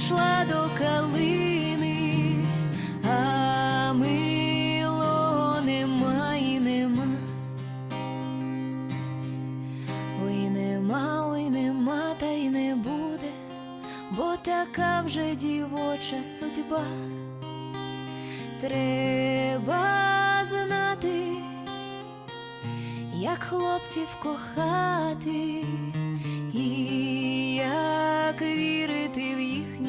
прийшла до калини, а милого нема і нема. Ой, нема, ой, нема, та й не буде, бо така вже дівоча судьба. Треба знати, як хлопців кохати, і як вірити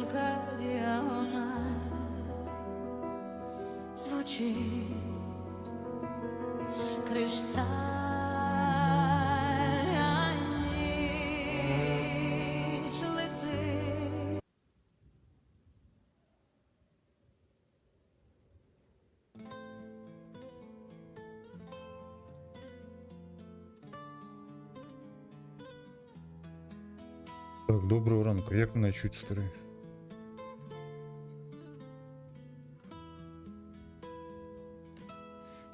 тонка діагональ звучить кришталь, а ніч летить. Так, доброго ранку. Як мене чуть старий?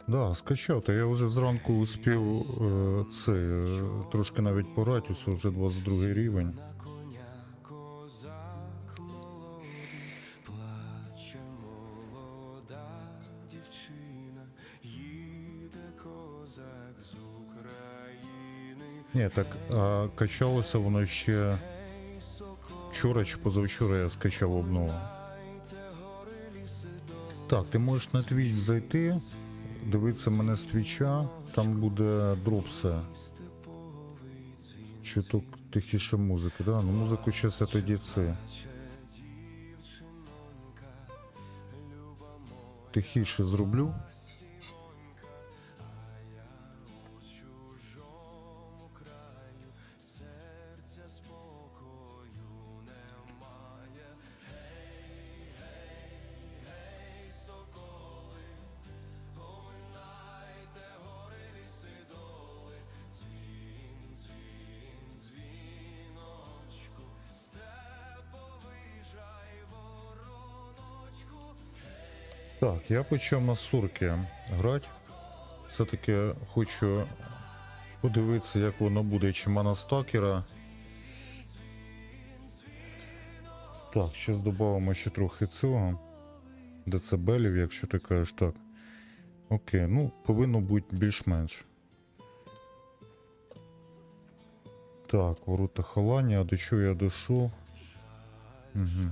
Да, скачав, та я вже зранку успів е, це е, трошки навіть пограти, ось вже 22 рівень. Ні, так а качалося воно ще вчора чи позавчора я скачав обнову. Так, ти можеш на твіч зайти, дивитися мене з твіча, там буде дропси. Чуток тихіше музики, да? Ну музику ще я тоді це. Тихіше зроблю. Так, я почав на сурки грати. Все-таки хочу подивитися, як воно буде, чи мана стакера. Так, зараз додамо ще трохи цього. Децибелів, якщо ти кажеш так. Окей, ну повинно бути більш-менш. Так, ворота халання, а до чого я дійшов? Угу.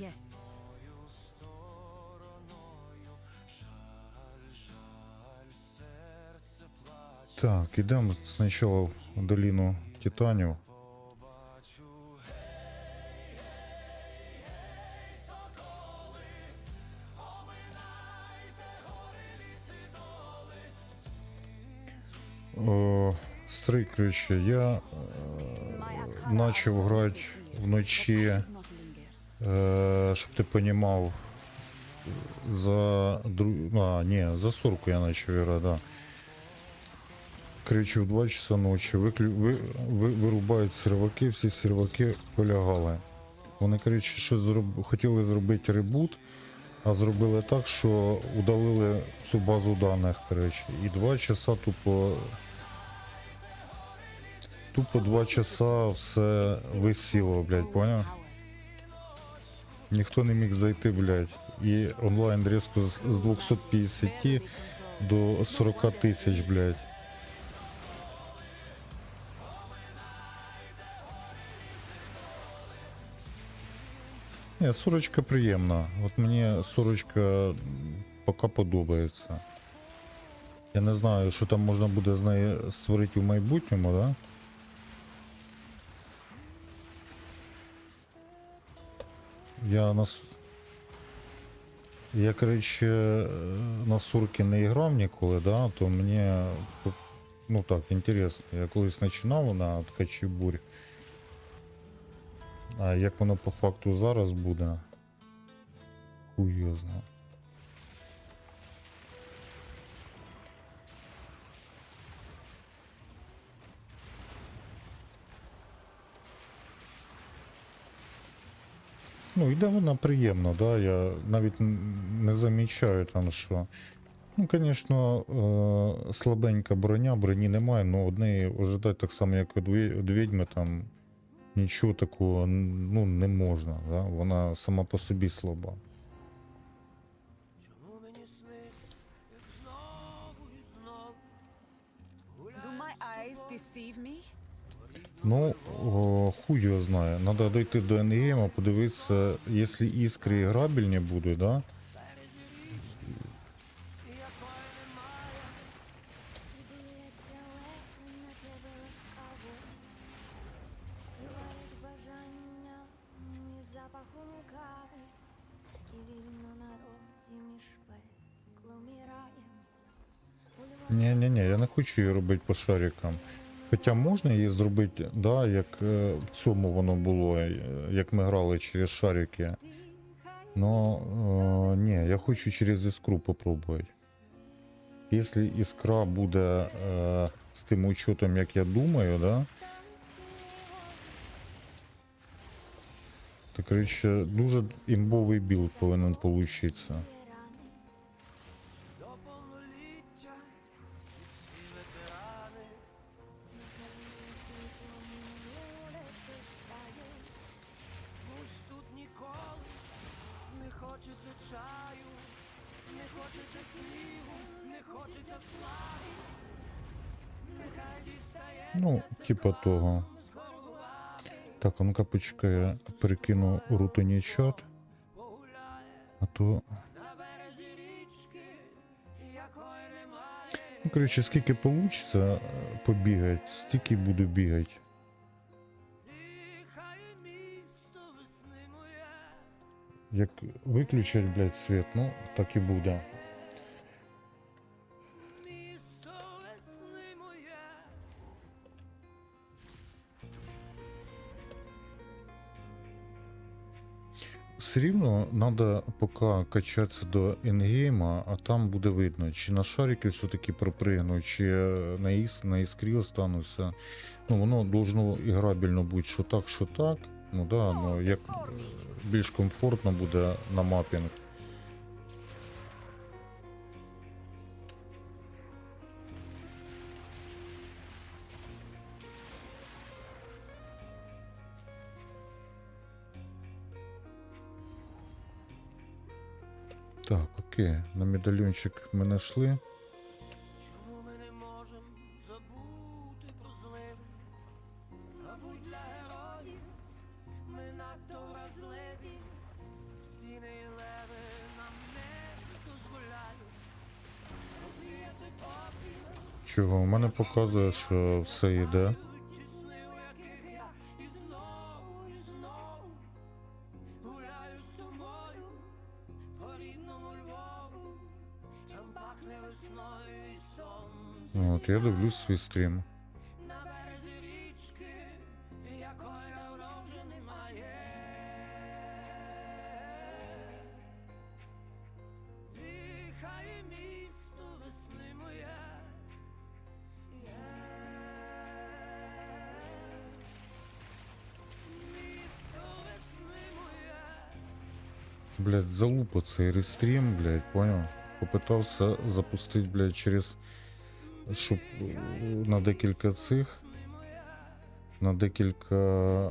Yes. Так, ідемо спочатку в долину Титанів. Стрий, коротше, я е, почав грати вночі, щоб ти розумів, за а, ні, за сорку я почав грати, да. Короче, в 2 часа ночі виклю... ви... Ви... вирубають серваки, всі серваки полягали. Вони, коротше, щось зроб... хотіли зробити ребут, а зробили так, що удалили всю базу даних, коротше. І 2 часа тупо. Тупо 2 часа все висіло, блядь, поняв? Ніхто не міг зайти, блядь. І онлайн різко з 250 до 40 тисяч, блядь. Ні, сорочка приємна. От мені сорочка поки подобається. Я не знаю, що там можна буде з нею створити в майбутньому, да? Я на... с- Я, коротше, е, на сурки не грав ніколи, да, то мені ну так, інтересно. Я колись починав на ткачі бурь. А як воно по факту зараз буде? Хуй Ну, йде вона приємно, да. Я навіть не замічаю там, що. Ну, звісно, е- слабенька броня, броні немає, але однієї ожидати так само, як від ві- відьми, там нічого такого ну, не можна. Да? Вона сама по собі слаба. Чому мені сниться, знову знову Do my eyes deceive me? Ну, о, хуй його знає. Надо дойти до ендгейма, подивитися, якщо іскри грабельні будуть, да? Дивиться легко на тебе ласкаво, Виварить бажання із запахом кави, І вільно на розі між пеклом і раєм. У Львові Ні, ні, ні, я не хочу її робити по шарикам. Хоча можна її зробити, да, як е, в цьому воно було, е, як ми грали через шарики. Но е, ні, я хочу через іскру попробувати. Якщо іскра буде е, з тим учетом, як я думаю, да, то коротше, дуже імбовий білд повинен получитися. Не чаю, не хочеться снігу, не хочеться слави. Нехай дістає Ну, типа того. Так, а ну-ка почекай, я перекину рутині чат, а то. Ну, коротше, скільки вийде побігати, стільки буду бігати. Як виключать, блядь, світ, ну, так і буде. Все рівно треба поки качатися до ендгейма, а там буде видно, чи на шарики все-таки пропригну, чи на, іс, на іскрі остануся. Ну, воно должно іграбельно бути що так, що так. Ну да, ну як більш комфортно буде на мапінг. Так, окей, на медальйончик ми знайшли. Чого? У мене показує, що все йде. От, я дивлюсь свій я Блять, залупа цей рестрім, блять, понял? Попитався запустити, блять, через. Щоб е, на декілька цих. На декілька